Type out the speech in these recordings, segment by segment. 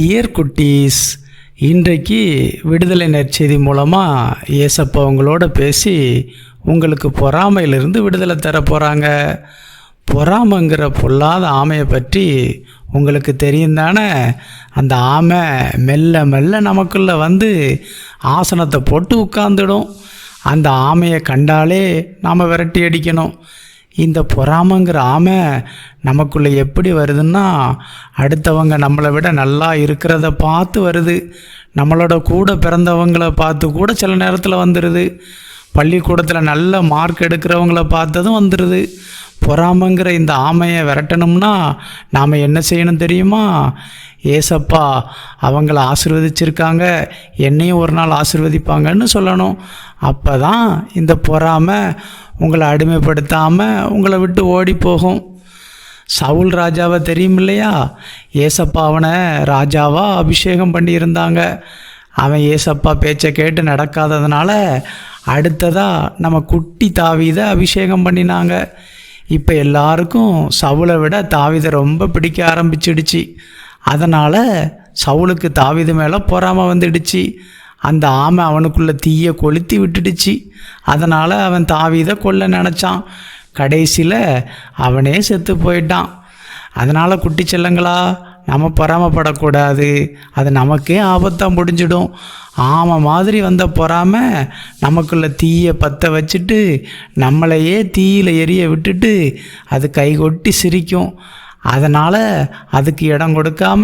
Dear குட்டீஸ் இன்றைக்கு விடுதலை நற்செய்தி மூலமாக ஏசப்பா உங்களோட பேசி உங்களுக்கு பொறாமையிலிருந்து விடுதலை தர போகிறாங்க பொறாமைங்கிற பொல்லாத ஆமையை பற்றி உங்களுக்கு தெரியும் தானே? அந்த ஆமை மெல்ல மெல்ல நமக்குள்ளே வந்து ஆசனத்தை போட்டு உட்காந்துடும் அந்த ஆமையை கண்டாலே நாம் விரட்டி அடிக்கணும். இந்த பொறாமைங்கிற ஆமை நமக்குள்ளே எப்படி வருதுன்னா அடுத்தவங்க நம்மளை விட நல்லா இருக்கிறத பார்த்து வருது. நம்மளோட கூட பிறந்தவங்கள பார்த்து கூட சில நேரத்தில் வந்துடுது பள்ளிக்கூடத்தில் நல்ல மார்க் எடுக்கிறவங்கள பார்த்ததும் வந்துடுது பொறாமைங்கிற இந்த ஆமையை விரட்டணும்னா நாம் என்ன செய்யணும் தெரியுமா? ஏசப்பா அவங்கள ஆசிர்வதிச்சிருக்காங்க என்னையும் ஒரு நாள் ஆசிர்வதிப்பாங்கன்னு சொல்லணும். அப்போ தான் இந்த பொறாமை உங்களை அடிமைப்படுத்தாமல் உங்களை விட்டு ஓடி போகும். சவுல் ராஜாவை தெரியும் இல்லையா? ஏசப்பா அவனை ராஜாவாக அபிஷேகம் பண்ணியிருந்தாங்க. அவன் ஏசப்பா பேச்சை கேட்டு நடக்காததுனால அடுத்ததாக நம்ம குட்டி தாவீதை அபிஷேகம் பண்ணினாங்க. இப்போ எல்லாருக்கும் சவுலை விட தாவிதை ரொம்ப பிடிக்க ஆரம்பிச்சிடுச்சு. அதனால் சவுலுக்கு தாவிது மேலே பொறாமல் வந்துடுச்சு. அந்த ஆமை அவனுக்குள்ளே தீயை கொளுத்தி விட்டுடுச்சு. அதனால் அவன் தாவிதை கொல்ல நினச்சான். கடைசியில் அவனே செத்து போயிட்டான். அதனால் குட்டி செல்லங்களா நம்ம பொறாமப்படக்கூடாது. அது நமக்கே ஆபத்தாக முடிஞ்சிடும். ஆமை மாதிரி வந்த பொறாம நமக்குள்ள தீயை பற்ற வச்சுட்டு நம்மளையே தீயில் எரிய விட்டுட்டு அது கைகொட்டி சிரிக்கும். அதனால் அதுக்கு இடம் கொடுக்காம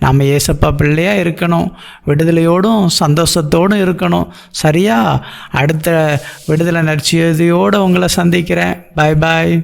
நம்ம ஏசப்பா பிள்ளையாக இருக்கணும். விடுதலையோடும் சந்தோஷத்தோடும் இருக்கணும். சரியா? அடுத்த விடுதலை நற்சியதையோடு உங்களை சந்திக்கிறேன். பாய் பாய்